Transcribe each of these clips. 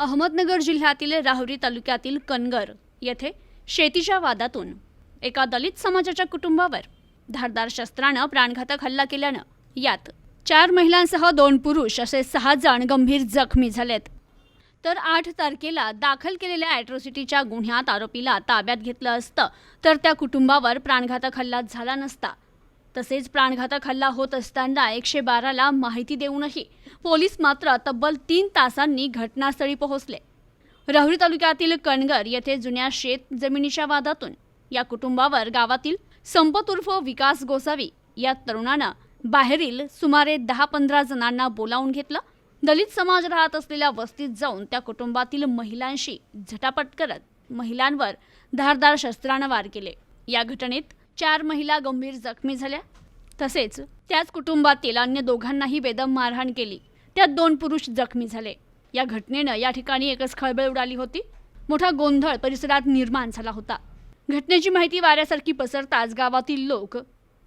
अहमदनगर जिल्ह्यातील राहुरी तालुक्यातील कनगर येथे शेतीच्या वादातून एका दलित समाजाच्या कुटुंबावर धारदार शस्त्रानं प्राणघातक हल्ला केल्यानं यात चार महिलांसह दोन पुरुष असे सहा जण गंभीर जखमी झालेत. तर आठ तारखेला दाखल केलेल्या ॲट्रॉसिटीच्या गुन्ह्यात आरोपीला ताब्यात घेतलं असतं तर त्या कुटुंबावर प्राणघातक हल्ला झाला नसता. तसेच प्राणघातक हल्ला होत असताना एकशे बाराला माहिती देऊनही पोलीस मात्र तब्बल तीन तासांनी घटनास्थळी पोहोचले. राहुरी तालुक्यातील कणगर येथे जुन्या शेत जमिनीच्या वादातून या कुटुंबावर गावातील संपत उर्फ विकास गोसावी या तरुणानं बाहेरील सुमारे दहा पंधरा जणांना बोलावून घेतलं. दलित समाज राहत असलेल्या वस्तीत जाऊन त्या कुटुंबातील महिलांशी झटापट करत महिलांवर धारदार शस्त्रानं वार केले. या घटनेत चार महिला गंभीर जखमी झाल्या. तसेच त्याच कुटुंबातील अन्य दोघांनाही बेदम मारहाण केली. त्यात दोन पुरुष जखमी झाले. या घटनेनं या ठिकाणी एकच खळबळ उडाली होती. मोठा गोंधळ परिसरात निर्माण झाला होता. घटनेची माहिती वाऱ्यासारखी पसरताच गावातील लोक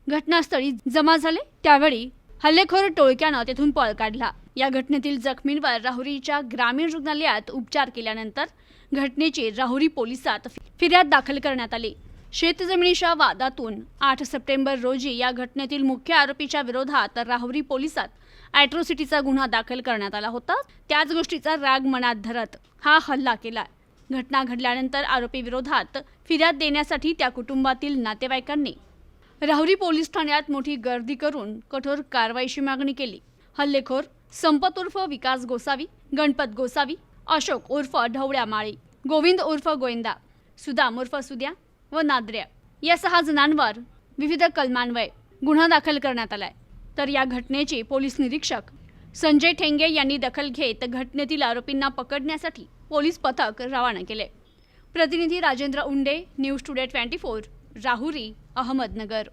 घटनास्थळी जमा झाले. त्यावेळी हल्लेखोर टोळक्यानं तेथून पळ काढला. या घटनेतील जखमींवर राहुरीच्या ग्रामीण रुग्णालयात उपचार केल्यानंतर घटनेची राहुरी पोलिसात फिर्याद दाखल करण्यात आली. शेतजमिनीच्या वादातून आठ सप्टेंबर रोजी या घटनेतील मुख्य आरोपीच्या विरोधात राहुरी पोलिसात ॲट्रोसिटीचा गुन्हा दाखल करण्यात आला होता. त्याच गोष्टीचा राग मनात धरत हा हल्ला केला घटना घडल्यानंतर आरोपी विरोधात फिर्याद देण्यासाठी त्या कुटुंबातील नातेवाईकांनी राहुरी पोलीस ठाण्यात मोठी गर्दी करून कठोर कारवाईची मागणी केली. हल्लेखोर संपत उर्फ विकास गोसावी गणपत गोसावी अशोक उर्फ ढवळ्या माळी गोविंद उर्फ गोविंदा सुदाम उर्फ सुद्या व नाद्र्या या सहा जणांवर विविध कलमान्वये गुन्हा दाखल करण्यात आलाय. तर या घटनेची पोलीस निरीक्षक संजय ठेंगे यांनी दखल घेत घटनेतील आरोपींना पकडण्यासाठी पोलीस पथक रवाना केले. प्रतिनिधी Rajendra Unde news today twenty four Rahuri Ahmednagar.